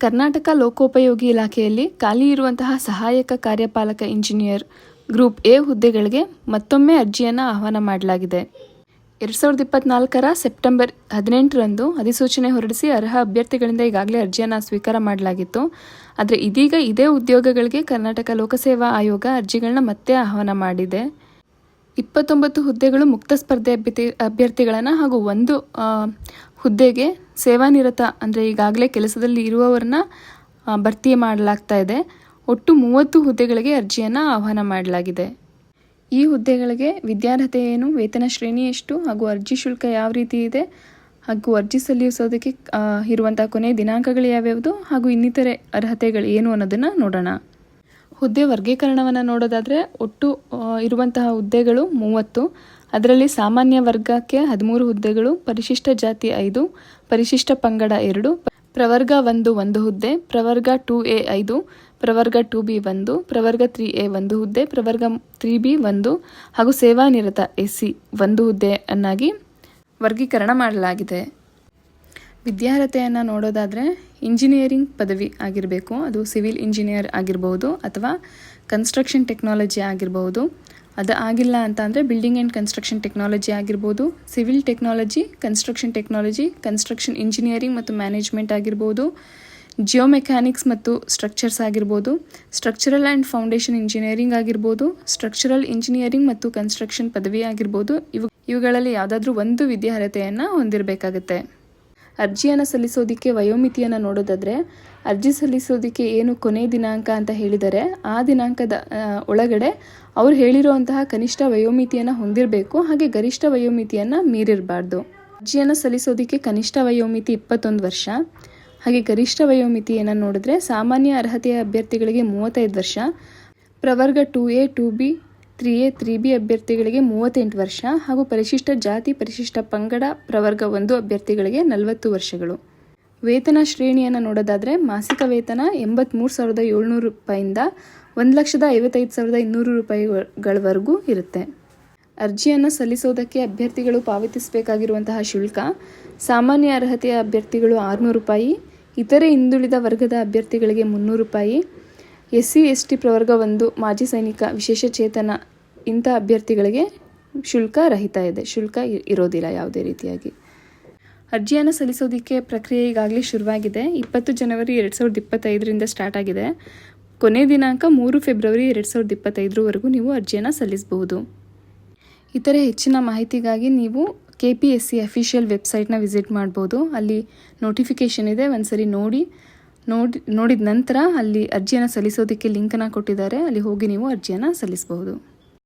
ಕರ್ನಾಟಕ ಲೋಕೋಪಯೋಗಿ ಇಲಾಖೆಯಲ್ಲಿ ಖಾಲಿ ಇರುವಂತಹ ಸಹಾಯಕ ಕಾರ್ಯಪಾಲಕ ಇಂಜಿನಿಯರ್ ಗ್ರೂಪ್ ಎ ಹುದ್ದೆಗಳಿಗೆ ಮತ್ತೊಮ್ಮೆ ಅರ್ಜಿಯನ್ನು ಆಹ್ವಾನ ಮಾಡಲಾಗಿದೆ. ಎರಡು ಸಾವಿರದ ಇಪ್ಪತ್ನಾಲ್ಕರ ಸೆಪ್ಟೆಂಬರ್ ಹದಿನೆಂಟರಂದು ಅಧಿಸೂಚನೆ ಹೊರಡಿಸಿ ಅರ್ಹ ಅಭ್ಯರ್ಥಿಗಳಿಂದ ಈಗಾಗಲೇ ಅರ್ಜಿಯನ್ನು ಸ್ವೀಕಾರ ಮಾಡಲಾಗಿತ್ತು. ಆದರೆ ಇದೀಗ ಇದೇ ಉದ್ಯೋಗಗಳಿಗೆ ಕರ್ನಾಟಕ ಲೋಕಸೇವಾ ಆಯೋಗ ಅರ್ಜಿಗಳನ್ನ ಮತ್ತೆ ಆಹ್ವಾನ ಮಾಡಿದೆ. ಇಪ್ಪತ್ತೊಂಬತ್ತು ಹುದ್ದೆಗಳು ಮುಕ್ತ ಸ್ಪರ್ಧೆ ಅಭ್ಯರ್ಥಿ, ಅಭ್ಯರ್ಥಿಗಳನ್ನು ಹಾಗೂ ಒಂದು ಹುದ್ದೆಗೆ ಸೇವಾನಿರತ ಅಂದರೆ ಈಗಾಗಲೇ ಕೆಲಸದಲ್ಲಿ ಇರುವವರನ್ನ ಭರ್ತಿ ಮಾಡಲಾಗ್ತಾ ಇದೆ. ಒಟ್ಟು ಮೂವತ್ತು ಹುದ್ದೆಗಳಿಗೆ ಅರ್ಜಿಯನ್ನು ಆಹ್ವಾನ ಮಾಡಲಾಗಿದೆ. ಈ ಹುದ್ದೆಗಳಿಗೆ ವಿದ್ಯಾರ್ಹತೆ ಏನು, ವೇತನ ಶ್ರೇಣಿ ಎಷ್ಟು ಹಾಗೂ ಅರ್ಜಿ ಶುಲ್ಕ ಯಾವ ರೀತಿ ಇದೆ ಹಾಗೂ ಅರ್ಜಿ ಸಲ್ಲಿಸೋದಕ್ಕೆ ಇರುವಂಥ ಕೊನೆಯ ದಿನಾಂಕಗಳು ಯಾವ್ಯಾವುದು ಹಾಗೂ ಇನ್ನಿತರೆ ಅರ್ಹತೆಗಳು ಏನು ಅನ್ನೋದನ್ನು ನೋಡೋಣ. ಹುದ್ದೆ ವರ್ಗೀಕರಣವನ್ನು ನೋಡೋದಾದರೆ ಒಟ್ಟು ಇರುವಂತಹ ಹುದ್ದೆಗಳು ಮೂವತ್ತು. ಅದರಲ್ಲಿ ಸಾಮಾನ್ಯ ವರ್ಗಕ್ಕೆ ಹದಿಮೂರು ಹುದ್ದೆಗಳು, ಪರಿಶಿಷ್ಟ ಜಾತಿ ಐದು, ಪರಿಶಿಷ್ಟ ಪಂಗಡ ಎರಡು, ಪ್ರವರ್ಗ ಒಂದು ಒಂದು ಹುದ್ದೆ, ಪ್ರವರ್ಗ ಟು ಎ ಐದು, ಪ್ರವರ್ಗ ಟು ಬಿ ಒಂದು, ಪ್ರವರ್ಗ ತ್ರೀ ಎ ಒಂದು ಹುದ್ದೆ, ಪ್ರವರ್ಗ ತ್ರೀ ಬಿ ಒಂದು, ಹಾಗೂ ಸೇವಾನಿರತ ಎಸ್ ಸಿ ಒಂದು ಹುದ್ದೆಯನ್ನಾಗಿ ವರ್ಗೀಕರಣ ಮಾಡಲಾಗಿದೆ. ವಿದ್ಯಾರ್ಹತೆಯನ್ನು ನೋಡೋದಾದರೆ ಇಂಜಿನಿಯರಿಂಗ್ ಪದವಿ ಆಗಿರಬೇಕು. ಅದು ಸಿವಿಲ್ ಇಂಜಿನಿಯರ್ ಆಗಿರ್ಬೋದು ಅಥವಾ ಕನ್ಸ್ಟ್ರಕ್ಷನ್ ಟೆಕ್ನಾಲಜಿ ಆಗಿರ್ಬೋದು. ಅದು ಆಗಿಲ್ಲ ಅಂತ ಅಂದರೆ ಬಿಲ್ಡಿಂಗ್ ಆ್ಯಂಡ್ ಕನ್ಸ್ಟ್ರಕ್ಷನ್ ಟೆಕ್ನಾಲಜಿ ಆಗಿರ್ಬೋದು. Civil technology construction technology construction engineering ಮತ್ತು ಮ್ಯಾನೇಜ್ಮೆಂಟ್ ಆಗಿರ್ಬೋದು. ಜಿಯೋ ಮೆಕ್ಯಾನಿಕ್ಸ್ ಮತ್ತು ಸ್ಟ್ರಕ್ಚರ್ಸ್ ಆಗಿರ್ಬೋದು. ಸ್ಟ್ರಕ್ಚರಲ್ ಆ್ಯಂಡ್ ಫೌಂಡೇಶನ್ ಇಂಜಿನಿಯರಿಂಗ್ ಆಗಿರ್ಬೋದು. ಸ್ಟ್ರಕ್ಚರಲ್ ಇಂಜಿನಿಯರಿಂಗ್ ಮತ್ತು ಕನ್ಸ್ಟ್ರಕ್ಷನ್ ಪದವಿ ಆಗಿರ್ಬೋದು. ಇವು ಇವುಗಳಲ್ಲಿ ಯಾವುದಾದ್ರೂ ಒಂದು ವಿದ್ಯಾರ್ಹತೆಯನ್ನು ಹೊಂದಿರಬೇಕಾಗತ್ತೆ. ಅರ್ಜಿಯನ್ನು ಸಲ್ಲಿಸೋದಕ್ಕೆ ವಯೋಮಿತಿಯನ್ನು ನೋಡೋದಾದರೆ, ಅರ್ಜಿ ಸಲ್ಲಿಸೋದಕ್ಕೆ ಏನು ಕೊನೆ ದಿನಾಂಕ ಅಂತ ಹೇಳಿದರೆ, ಆ ದಿನಾಂಕದ ಒಳಗಡೆ ಅವ್ರು ಹೇಳಿರುವಂತಹ ಕನಿಷ್ಠ ವಯೋಮಿತಿಯನ್ನು ಹೊಂದಿರಬೇಕು, ಹಾಗೆ ಗರಿಷ್ಠ ವಯೋಮಿತಿಯನ್ನು ಮೀರಿರಬಾರ್ದು. ಅರ್ಜಿಯನ್ನು ಸಲ್ಲಿಸೋದಕ್ಕೆ ಕನಿಷ್ಠ ವಯೋಮಿತಿ ಇಪ್ಪತ್ತೊಂದು ವರ್ಷ, ಹಾಗೆ ಗರಿಷ್ಠ ವಯೋಮಿತಿಯನ್ನು ನೋಡಿದ್ರೆ ಸಾಮಾನ್ಯ ಅರ್ಹತೆಯ ಅಭ್ಯರ್ಥಿಗಳಿಗೆ ಮೂವತ್ತೈದು ವರ್ಷ, ಪ್ರವರ್ಗ two A, two B three A three B ಅಭ್ಯರ್ಥಿಗಳಿಗೆ ಮೂವತ್ತೆಂಟು ವರ್ಷ ಹಾಗೂ ಪರಿಶಿಷ್ಟ ಜಾತಿ, ಪರಿಶಿಷ್ಟ ಪಂಗಡ ಪ್ರವರ್ಗ ಒಂದು ಅಭ್ಯರ್ಥಿಗಳಿಗೆ ನಲವತ್ತು ವರ್ಷಗಳು. ವೇತನ ಶ್ರೇಣಿಯನ್ನು ನೋಡೋದಾದರೆ ಮಾಸಿಕ ವೇತನ ಎಂಬತ್ತ್ಮೂರು ಸಾವಿರದ ಏಳ್ನೂರು ರೂಪಾಯಿಂದ ಒಂದು ಲಕ್ಷದ ಐವತ್ತೈದು ಸಾವಿರದ ಇನ್ನೂರು ರೂಪಾಯಿಗಳವರೆಗೂ ಇರುತ್ತೆ. ಅರ್ಜಿಯನ್ನು ಸಲ್ಲಿಸೋದಕ್ಕೆ ಅಭ್ಯರ್ಥಿಗಳು ಪಾವತಿಸಬೇಕಾಗಿರುವಂತಹ ಶುಲ್ಕ, ಸಾಮಾನ್ಯ ಅರ್ಹತೆಯ ಅಭ್ಯರ್ಥಿಗಳು ಆರುನೂರು ರೂಪಾಯಿ, ಇತರೆ ಹಿಂದುಳಿದ ವರ್ಗದ ಅಭ್ಯರ್ಥಿಗಳಿಗೆ ಮುನ್ನೂರು ರೂಪಾಯಿ ಎಸ್ ಸಿ ಎಸ್ ಟಿ ಪ್ರವರ್ಗ ಒಂದು ಮಾಜಿ ಸೈನಿಕ ವಿಶೇಷ ಚೇತನ ಇಂಥ ಅಭ್ಯರ್ಥಿಗಳಿಗೆ ಶುಲ್ಕ ರಹಿತ ಇದೆ. ಶುಲ್ಕ ಇರೋದಿಲ್ಲ ಯಾವುದೇ ರೀತಿಯಾಗಿ. ಅರ್ಜಿಯನ್ನು ಸಲ್ಲಿಸೋದಕ್ಕೆ ಪ್ರಕ್ರಿಯೆ ಈಗಾಗಲೇ ಶುರುವಾಗಿದೆ. ಇಪ್ಪತ್ತು ಜನವರಿ ಎರಡು ಸಾವಿರದ ಇಪ್ಪತ್ತೈದರಿಂದ ಸ್ಟಾರ್ಟ್ ಆಗಿದೆ. ಕೊನೆ ದಿನಾಂಕ ಮೂರು ಫೆಬ್ರವರಿ ಎರಡು ಸಾವಿರದ ಇಪ್ಪತ್ತೈದರವರೆಗೂ ನೀವು ಅರ್ಜಿಯನ್ನು ಸಲ್ಲಿಸಬಹುದು. ಇತರೆ ಹೆಚ್ಚಿನ ಮಾಹಿತಿಗಾಗಿ ನೀವು K P S C official ವೆಬ್ಸೈಟ್ನ visit ಮಾಡ್ಬೋದು. ಅಲ್ಲಿ ನೋಟಿಫಿಕೇಷನ್ ಇದೆ. ಒಂದ್ಸರಿ ನೋಡಿ. ನೋಡಿ ನೋಡಿದ ನಂತರ ಅಲ್ಲಿ ಅರ್ಜಿಯನ್ನು ಸಲ್ಲಿಸೋದಕ್ಕೆ ಲಿಂಕನ್ನು ಕೊಟ್ಟಿದ್ದಾರೆ. ಅಲ್ಲಿ ಹೋಗಿ ನೀವು ಅರ್ಜಿಯನ್ನು ಸಲ್ಲಿಸಬಹುದು.